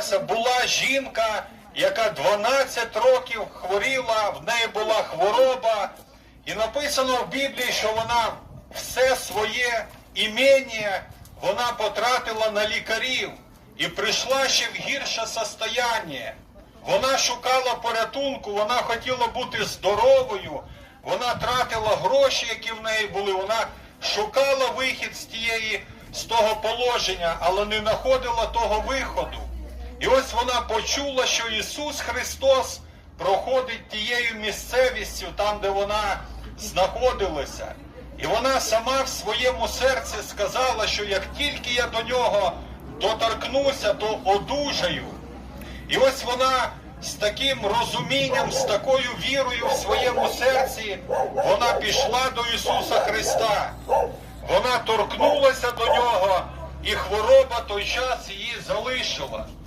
Була жінка, яка 12 років хворіла, в неї була хвороба. І написано в Біблії, що вона все своє імення вона потратила на лікарів і прийшла ще в гірше состояння. Вона шукала порятунку, вона хотіла бути здоровою, вона тратила гроші, які в неї були, вона шукала вихід з тієї з того положення, але не знаходила того виходу. І ось вона почула, що Ісус Христос проходить тією місцевістю, там, де вона знаходилася. І вона сама в своєму серці сказала, що як тільки я до нього доторкнуся, то одужаю. І ось вона з таким розумінням, з такою вірою в своєму серці, вона пішла до Ісуса Христа. Вона торкнулася до нього, і хвороба той час її залишила.